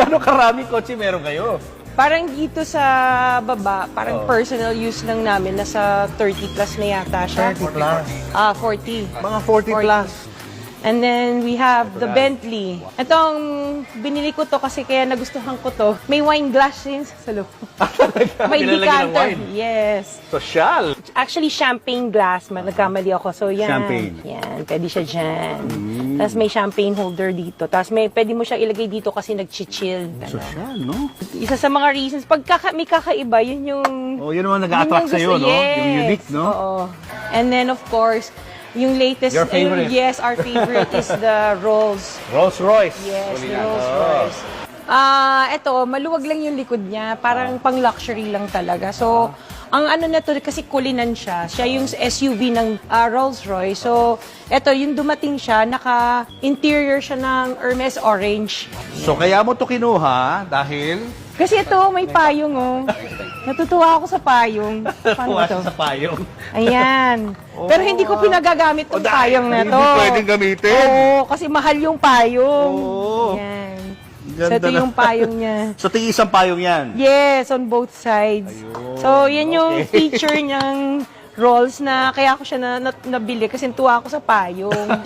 Gano'ng karaming kotse meron kayo? Parang dito sa baba, parang Oh. personal use lang namin, nasa 30 plus na yata siya. 30 plus. Ah, 40. Mga 40 plus. And then we have the Bentley. Itong binili ko to kasi kaya nagustuhan ko to. May wine glass din sa loob. May Pinalagyan ng decanter. wine. Yes. Social. Actually, champagne glass. Ma- Nagkamali ako. So, yan. Champagne. Mm. Yan. Pwede siya dyan. Tapos may champagne holder dito. Tapos may, pwede mo siyang ilagay dito kasi nag-chill. Social, no? Isa sa mga reasons, pag kaka- may kakaiba, yun yung... Oh, yun naman yun nag-attract yung sa'yo, no? Yes. Yung unique, no? Oo. And then, of course, yung latest... Your favorite? uh, yes, our favorite is the Rolls. Rolls Royce. Yes, Huli the. Rolls Oh. Royce. Ah, eto, maluwag lang yung likod niya, parang pang luxury lang talaga. So, ang ano na to kasi kulinan siya. Siya yung SUV ng ah, Rolls Royce. So, eto yung dumating siya, naka interior siya ng Hermes orange. So, kaya mo to kinuha dahil Kasi ito, may payong oh. Natutuwa ako sa payong. Paano kuha to? siya sa payong. Ayan. Pero hindi ko pinagagamit Oh, yung dahil payong na hindi to. pwedeng gamitin. Oo, kasi mahal yung payong. Oo. Ayan. So, ito yung payong niya. So, tig-isang payong yan. Yes, on both sides. so, yan yung okay. feature niyang rolls na kaya ako siya na, na, nabili kasi tuwa ako sa payong.